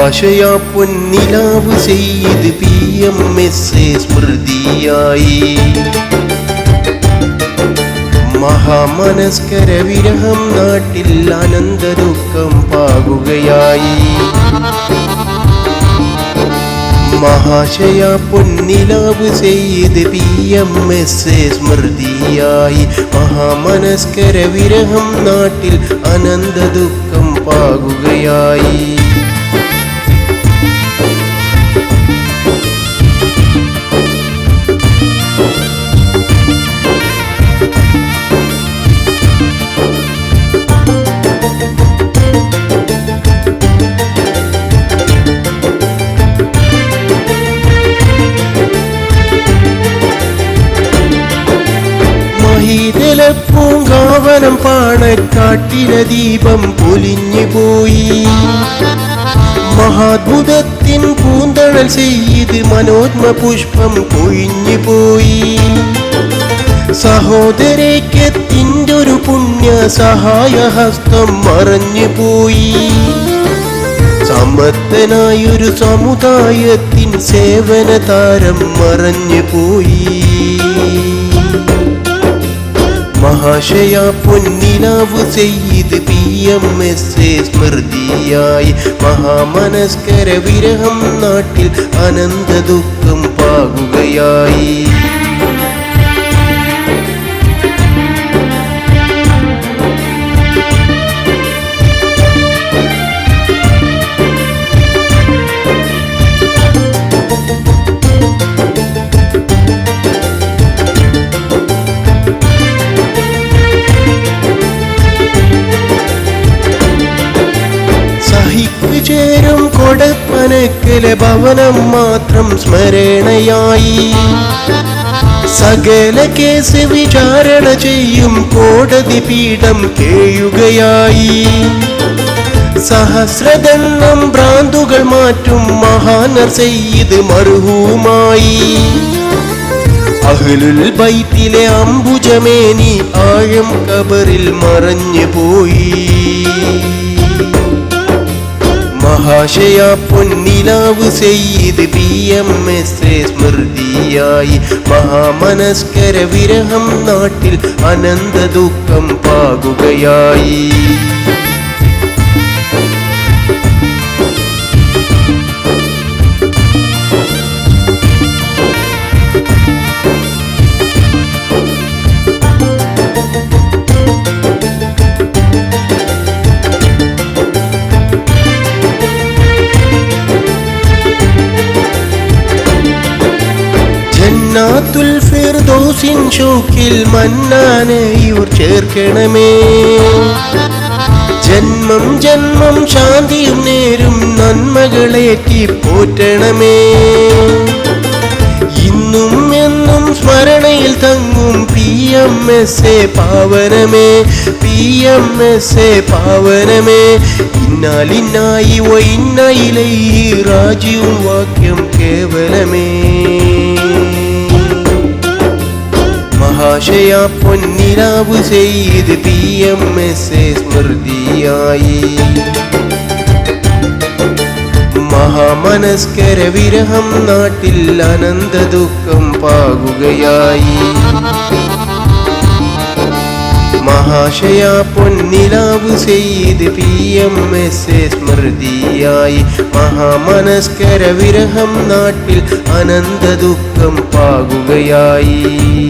മഹാശയ പൊന്നിലാവ് ചെയ്ത് P M S A സ്മൃതിയായി. മഹാമനസ്കര വിരഹം നാട്ടിൽ അനന്തദുഃഖം പാകുകയായി. മഹാശയ പൊന്നിലാവ് ചെയ്ത് പി എം എസ് എ സ്മൃതിയായി. മഹാമനസ്കര വിരഹം നാട്ടിൽ അനന്തദുഃഖം പാകുകയായി. പൂങ്കാവനം പാണക്കാട്ടിലെ ദീപം പൊലിഞ്ഞു പോയി. മഹാത്ഭുതത്തിൻ പൂന്തണൽ ചെയ്ത് മനോത്മ പുഷ്പം കൊഴിഞ്ഞു പോയി. സഹോദരയ്ക്കത്തിന്റെ ഒരു പുണ്യ സഹായഹസ്തം മറഞ്ഞു പോയി. സമർത്ഥനായൊരു സമുദായത്തിൻ സേവന താരം മറഞ്ഞു പോയി. മഹാശയ പൊന്നിലാവ് ചെയ്ത് പി എം എസ് എ സ്മൃതിയായി. മഹാമനസ്കര വിരഹം നാട്ടിൽ അനന്ത ദുഃഖം പാകുകയായി. കൊടപ്പനക്കലെ ഭവനം മാത്രം സ്മരണയായി. സകല കേസ് വിചാരണ ചെയ്യും കോടതി പീഠം കേയുകയായി. സഹസ്രദണ്ണം ഭ്രാന്തുകൾ മാറ്റും മഹാനർ ചെയ്ത് മറുഹൂമായി. അഹ്ലുൽ ബൈത്തിലെ അംബുജമേനി ആഴം കബറിൽ മറഞ്ഞു പോയി. മഹാശയ പൊന്നിലാവ് ചെയ്ത് പി എം എസ് എ സ്മൃതിയായി. മഹാമനസ്കര വിരഹം നാട്ടിൽ അനന്ത ദുഃഖം പാകുകയായി. ഫിർദൗസിൻ മന്നാനെ ഇവർ ചേർക്കണമേ. ജന്മം ജന്മം ശാന്തിയും നേരും നന്മകളേറ്റി പോറ്റണമേ. ഇന്നും എന്നും സ്മരണയിൽ തങ്ങും പി എം എസ് എ പാവനമേ പി എം എസ് എ പാവനമേ. ഇന്നാലിന്നായി വൈന്നയിലേ രാജ്യവും വാക്യം കേവലമേ. മഹാശയ പൊന്നിലാവ് ചെയ്ത് പി എം എസ് എ സ്മൃതിയായി. മഹാമനസ്കര വിരഹം നാട്ടിൽ അനന്ത ദുഃഖം പാകുകയായി. മഹാശയ പൊന്നിലാവ് ചെയ്ത് പി എം എസ് എ സ്മൃതിയായി. മഹാമനസ്കര വിരഹം നാട്ടിൽ അനന്ത ദുഃഖം പാകുകയായി.